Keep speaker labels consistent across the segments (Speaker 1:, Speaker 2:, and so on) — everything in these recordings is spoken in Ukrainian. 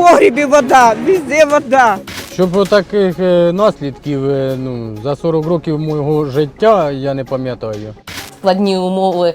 Speaker 1: погрібі вода, везде вода.
Speaker 2: Щоб таких е, наслідків е, ну, за 40 років мого життя я не пам'ятаю.
Speaker 3: складні умови е,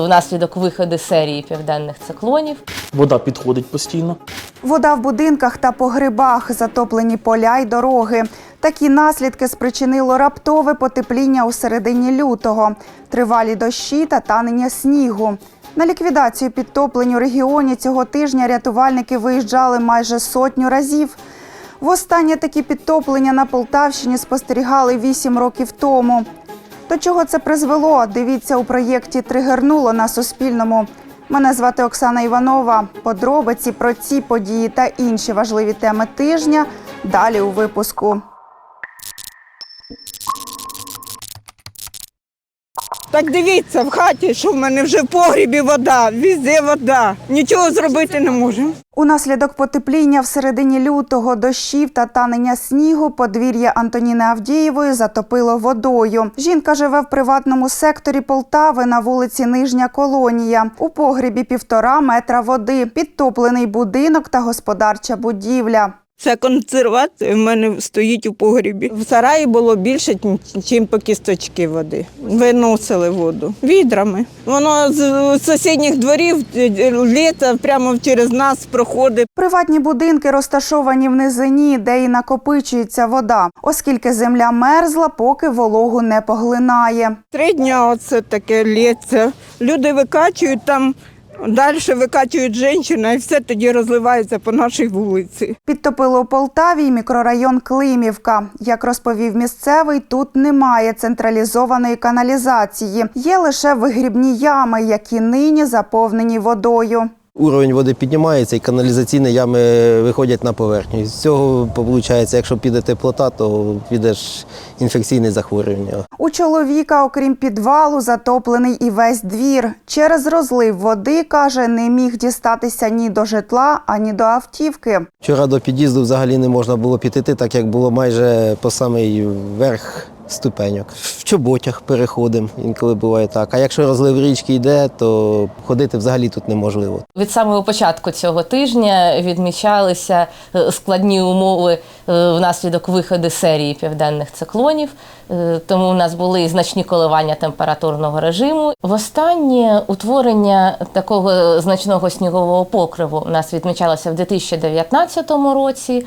Speaker 3: внаслідок виходу серії південних циклонів.
Speaker 4: Вода підходить постійно.
Speaker 5: Вода в будинках та погребах, затоплені поля й дороги. Такі наслідки спричинило раптове потепління у середині лютого, тривалі дощі та танення снігу. На ліквідацію підтоплень у регіоні цього тижня рятувальники виїжджали майже сотню разів. Востаннє такі підтоплення на Полтавщині спостерігали вісім років тому. До чого це призвело? Дивіться у проєкті Тригернуло на Суспільному. Мене звати Оксана Іванова. Подробиці про ці події та інші важливі теми тижня далі у випуску.
Speaker 1: Так дивіться в хаті, що в мене вже в погрібі вода, везде вода. Нічого зробити не можемо.
Speaker 5: Унаслідок потепління в середині лютого дощів та танення снігу подвір'я Антоніни Авдієвої затопило водою. Жінка живе в приватному секторі Полтави на вулиці Нижня Колонія. У погрібі півтора метра води, підтоплений будинок та господарча будівля.
Speaker 1: Це консервація в мене стоїть у погрібі. В сараї було більше, ніж по кісточки води. Виносили воду відрами. Воно з сусідніх дворів е, літа прямо через нас проходить.
Speaker 5: Приватні будинки розташовані в низині, де і накопичується вода, оскільки земля мерзла, поки вологу не поглинає.
Speaker 1: Три дня оце таке лється. Люди викачують там, далі викачують жінчина і все тоді розливається по нашій вулиці.
Speaker 5: Підтопило у Полтаві мікрорайон Климівка. Як розповів місцевий, тут немає централізованої каналізації. Є лише вигрібні ями, які нині заповнені водою.
Speaker 6: Уровень води піднімається і каналізаційні ями виходять на поверхню. З цього виходить, якщо піде теплота, то піде ж інфекційне захворювання.
Speaker 5: У чоловіка, окрім підвалу, затоплений і весь двір. Через розлив води, каже, не міг дістатися ні до житла, ані до автівки.
Speaker 6: Вчора до під'їзду взагалі не можна було підійти, так як було майже по самий верх ступеньок. В чоботях переходимо, інколи буває так. А якщо розлив річки йде, то ходити взагалі тут неможливо.
Speaker 3: Від самого початку цього тижня відмічалися е, складні умови е, внаслідок виходу серії південних циклонів. Е, Тому у нас були значні коливання температурного режиму. Востаннє утворення такого значного снігового покриву у нас відмічалося в 2019 році,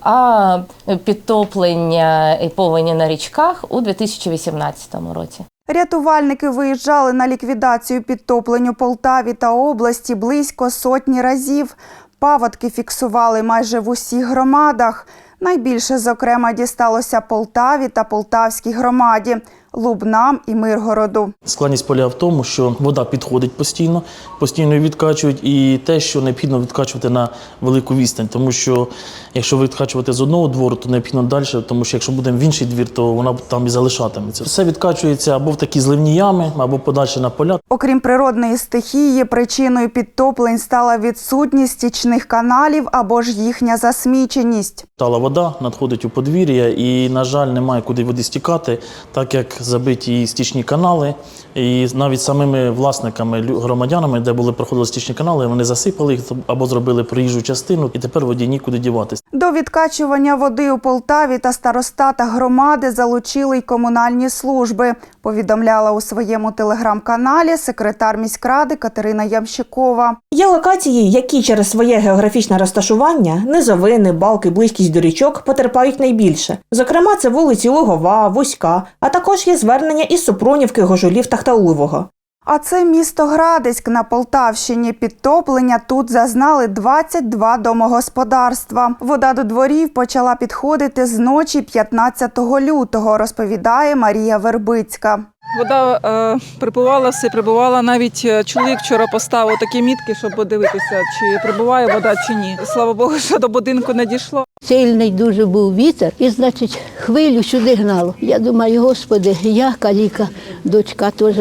Speaker 3: а підтоплення і повені на річках у 2018 році.
Speaker 5: Рятувальники виїжджали на ліквідацію підтоплень у Полтаві та області близько сотні разів. Паводки фіксували майже в усіх громадах. Найбільше, зокрема, дісталося Полтаві та Полтавській громаді, Лубнам і Миргороду.
Speaker 4: Складність полягає в тому, що вода підходить постійно, постійно її відкачують, і те, що необхідно відкачувати на велику відстань. Тому що якщо відкачувати з одного двору, то необхідно далі, тому що якщо будемо в інший двір, то вона там і залишатиметься. Все відкачується або в такі зливні ями, або подальше на поля.
Speaker 5: Окрім природної стихії, причиною підтоплень стала відсутність стічних каналів або ж їхня засміченість.
Speaker 4: Тала вода надходить у подвір'я, і, на жаль, немає куди води стікати, так як забиті і стічні канали. І навіть самими власниками, громадянами, де були проходили стічні канали, вони засипали їх або зробили проїжджу частину, і тепер воді нікуди діватися.
Speaker 5: До відкачування води у Полтаві та старостата громади залучили й комунальні служби. Повідомляла у своєму телеграм-каналі секретар міськради Катерина Ямщикова.
Speaker 7: Є локації, які через своє географічне розташування, низовини, балки, близькість до річок потерпають найбільше. Зокрема, це вулиці Лугова, Вузька, а також є звернення із Супрунівки, Гожулів та Хтаулового.
Speaker 5: А це місто Градиськ на Полтавщині. Підтоплення тут зазнали 22 домогосподарства. Вода до дворів почала підходити з ночі 15 лютого, розповідає Марія Вербицька.
Speaker 8: Вода е, прибувала все, прибувала. Навіть е, чоловік вчора поставив такі мітки, щоб подивитися, чи прибуває вода чи ні. Слава Богу, що до будинку не дійшло.
Speaker 9: Сильний дуже був вітер, і, значить, хвилю сюди гнало. Я думаю, господи, я каліка, дочка теж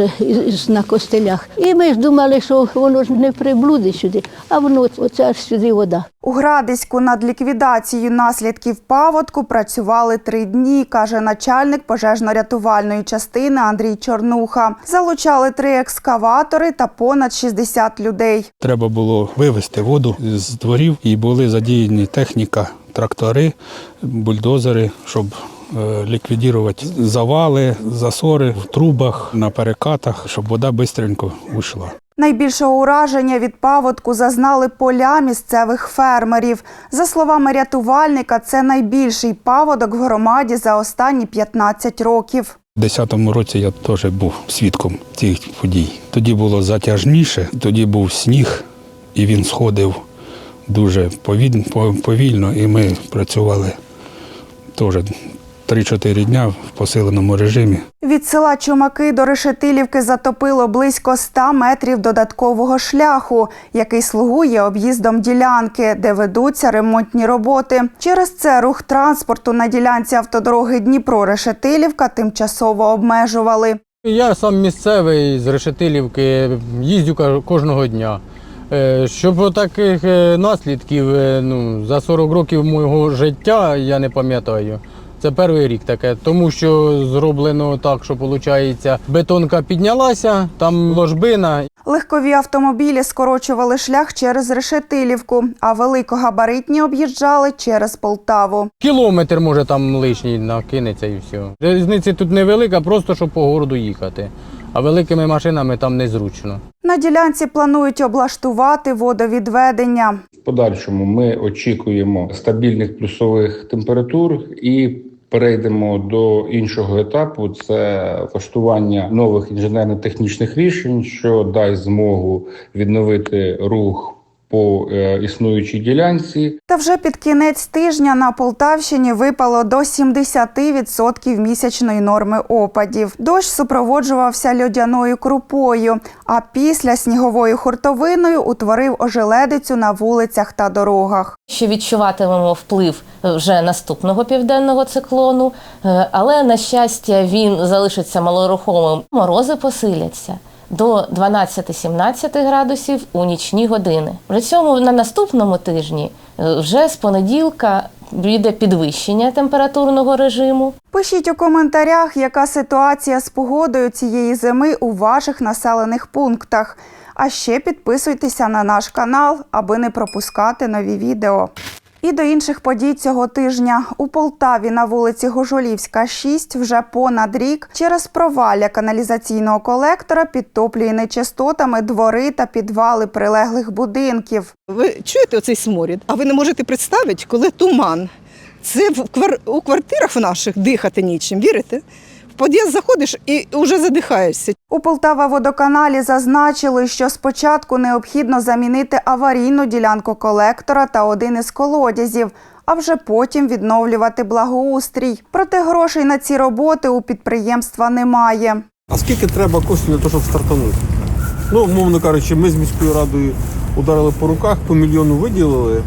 Speaker 9: на костелях. І ми ж думали, що воно ж не приблудить сюди, а воно оце аж сюди вода.
Speaker 5: У Градиську над ліквідацією наслідків паводку працювали три дні, каже начальник пожежно-рятувальної частини Андрій Чорнуха. Залучали три екскаватори та понад 60 людей.
Speaker 10: Треба було вивезти воду з дворів і були задіяні техніка, трактори, бульдозери, щоб е, ліквідувати завали, засори в трубах, на перекатах, щоб вода швидко вийшла.
Speaker 5: Найбільшого ураження від паводку зазнали поля місцевих фермерів. За словами рятувальника, це найбільший паводок в громаді за останні 15 років.
Speaker 10: У 2010 році я теж був свідком цих подій. Тоді було затяжніше, тоді був сніг, і він сходив дуже повільно, і ми працювали теж 3-4 дня в посиленому режимі.
Speaker 5: Від села Чумаки до Решетилівки затопило близько 100 метрів додаткового шляху, який слугує об'їздом ділянки, де ведуться ремонтні роботи. Через це рух транспорту на ділянці автодороги Дніпро-Решетилівка тимчасово обмежували.
Speaker 2: Я сам місцевий з Решетилівки, їздю кожного дня. Е, Щоб таких е, наслідків е, ну, за 40 років мого життя я не пам'ятаю. Це перший рік таке, тому що зроблено так, що виходить, бетонка піднялася, там ложбина,
Speaker 5: Легкові автомобілі скорочували шлях через Решетилівку, а великогабаритні об'їжджали через Полтаву.
Speaker 2: кілометр може там лишній накинеться і все. Різниця тут невелика, просто щоб по городу їхати. А великими машинами там незручно.
Speaker 5: На ділянці планують облаштувати водовідведення.
Speaker 11: В подальшому ми очікуємо стабільних плюсових температур і перейдемо до іншого етапу: це влаштування нових інженерно-технічних рішень, що дасть змогу відновити рух по е, існуючій ділянці.
Speaker 5: Та вже під кінець тижня на Полтавщині випало до 70% місячної норми опадів. Дощ супроводжувався льодяною крупою, а після сніговою хуртовиною утворив ожеледицю на вулицях та дорогах.
Speaker 3: Ще відчуватимемо вплив е, вже наступного південного циклону, е, але на щастя він залишиться малорухомим. Морози посиляться до 12-17 градусів у нічні години. При цьому на наступному тижні е, вже з понеділка буде підвищення температурного режиму.
Speaker 5: Пишіть у коментарях, яка ситуація з погодою цієї зими у ваших населених пунктах. А ще підписуйтеся на наш канал, аби не пропускати нові відео. І до інших подій цього тижня у Полтаві на вулиці Гожолівська, 6 вже понад рік через провалля каналізаційного колектора підтоплює нечистотами двори та підвали прилеглих будинків.
Speaker 1: Ви чуєте оцей сморід? А ви не можете представити, коли туман. Це в квартирах в наших дихати нічим, вірите? Під'їзд заходиш і вже задихаєшся.
Speaker 5: У Полтава водоканалі зазначили, що спочатку необхідно замінити аварійну ділянку колектора та один із колодязів, а вже потім відновлювати благоустрій. Проте грошей на ці роботи у підприємства немає.
Speaker 12: А скільки треба коштів для того, щоб стартанути? Ну, умовно кажучи, ми з міською радою ударили по руках, по мільйону виділили.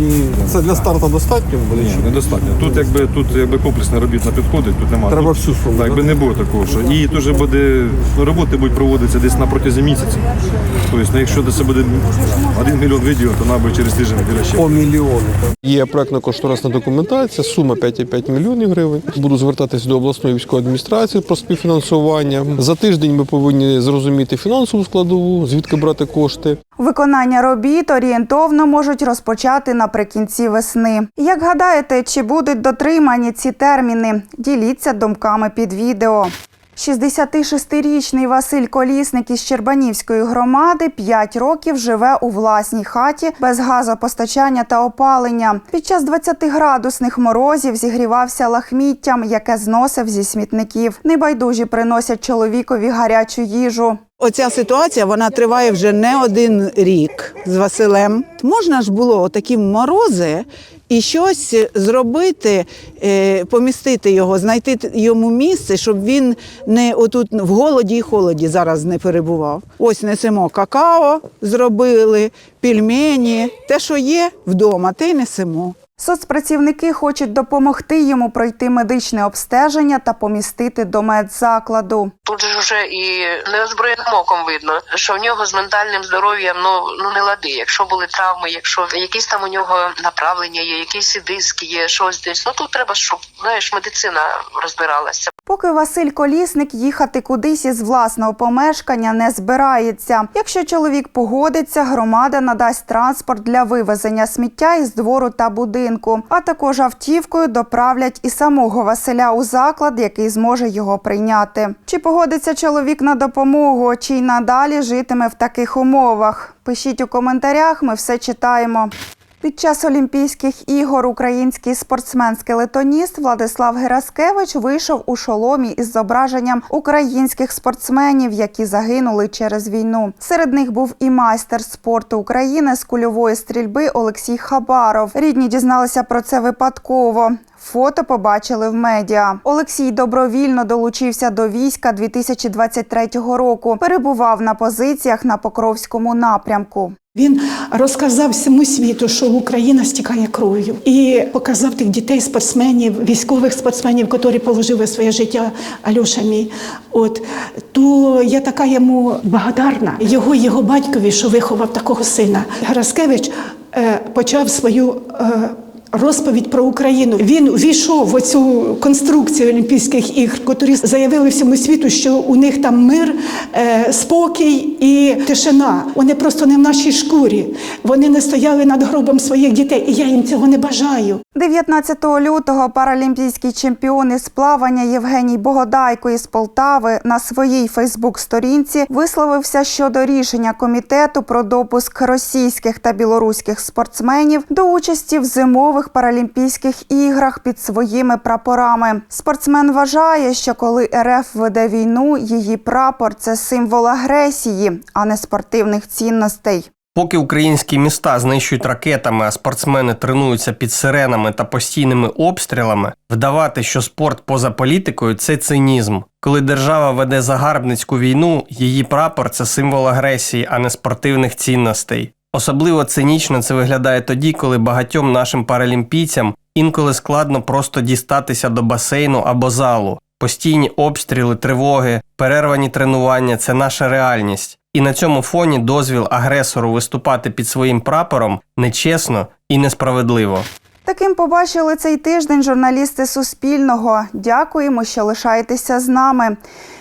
Speaker 12: І це для старту достатньо буде? ні?
Speaker 13: Недостатньо. Тут якби тут якби комплексна робіт не підходить, тут немає.
Speaker 12: Треба всю суму.
Speaker 13: Так, якби не було такого, що і теж буде роботи будуть проводитися десь на протязі місяця. Тобто, ну, якщо це буде один мільйон відео, то мабуть через тиждень біля ще.
Speaker 12: По мільйону. Є проектно-кошторисна документація, сума 5,5 мільйонів гривень. Буду звертатися до обласної військової адміністрації про співфінансування. За тиждень ми повинні зрозуміти фінансову складову, звідки брати кошти.
Speaker 5: Виконання робіт орієнтовно можуть розпочати наприкінці весни. Як гадаєте, чи будуть дотримані ці терміни? Діліться думками під відео. 66-річний Василь Колісник із Щербанівської громади 5 років живе у власній хаті без газопостачання та опалення. Під час 20-градусних морозів зігрівався лахміттям, яке зносив зі смітників. Небайдужі приносять чоловікові гарячу їжу.
Speaker 14: Оця ситуація вона триває вже не один рік з Василем. Можна ж було такі морози і щось зробити, е, помістити його, знайти йому місце, щоб він не отут в голоді і холоді зараз не перебував. Ось несемо какао, зробили, пельмені, те, що є вдома, те й несемо.
Speaker 5: Соцпрацівники хочуть допомогти йому пройти медичне обстеження та помістити до медзакладу.
Speaker 15: Тут же ж вже і неозброєним оком видно, що в нього з ментальним здоров'ям ну ну не лади. Якщо були травми, якщо якісь там у нього направлення є, якісь диски є, щось десь. Ну тут треба, щоб знаєш, медицина розбиралася.
Speaker 5: Поки Василь Колісник їхати кудись із власного помешкання не збирається. Якщо чоловік погодиться, громада надасть транспорт для вивезення сміття із двору та будинку, а також автівкою доправлять і самого Василя у заклад, який зможе його прийняти. Чи погодиться чоловік на допомогу, чи й надалі житиме в таких умовах? Пишіть у коментарях, ми все читаємо. Під час Олімпійських ігор український спортсмен-скелетоніст Владислав Гераскевич вийшов у шоломі із зображенням українських спортсменів, які загинули через війну. Серед них був і майстер спорту України з кульової стрільби Олексій Хабаров. Рідні дізналися про це випадково. Фото побачили в медіа. Олексій добровільно долучився до війська 2023 року. Перебував на позиціях на Покровському напрямку.
Speaker 16: Він розказав всьому світу, що Україна стікає кров'ю, і показав тих дітей, спортсменів, військових спортсменів, які положили своє життя Альоша мій. От то я така йому благодарна його, його батькові, що виховав такого сина. Граскевич е, почав свою. Е, Розповідь про Україну він ввійшов в оцю конструкцію Олімпійських ігр, які заявили всьому світу, що у них там мир, е, спокій і тишина. Вони просто не в нашій шкурі. Вони не стояли над гробом своїх дітей, і я їм цього не бажаю.
Speaker 5: 19 лютого паралімпійський чемпіон із плавання Євгеній Богодайко із Полтави на своїй Фейсбук-сторінці висловився щодо рішення комітету про допуск російських та білоруських спортсменів до участі в зимових паралімпійських іграх під своїми прапорами. Спортсмен вважає, що коли РФ веде війну, її прапор це символ агресії, а не спортивних цінностей.
Speaker 17: Поки українські міста знищують ракетами, а спортсмени тренуються під сиренами та постійними обстрілами, вдавати, що спорт поза політикою це цинізм. Коли держава веде загарбницьку війну, її прапор це символ агресії, а не спортивних цінностей. Особливо цинічно це виглядає тоді, коли багатьом нашим паралімпійцям інколи складно просто дістатися до басейну або залу. Постійні обстріли, тривоги, перервані тренування це наша реальність. І на цьому фоні дозвіл агресору виступати під своїм прапором нечесно і несправедливо.
Speaker 5: Таким побачили цей тиждень журналісти Суспільного. Дякуємо, що лишаєтеся з нами.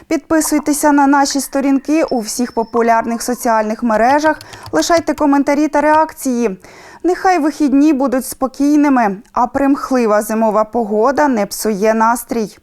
Speaker 5: Підписуйтеся на наші сторінки у всіх популярних соціальних мережах, лишайте коментарі та реакції. Нехай вихідні будуть спокійними, а примхлива зимова погода не псує настрій.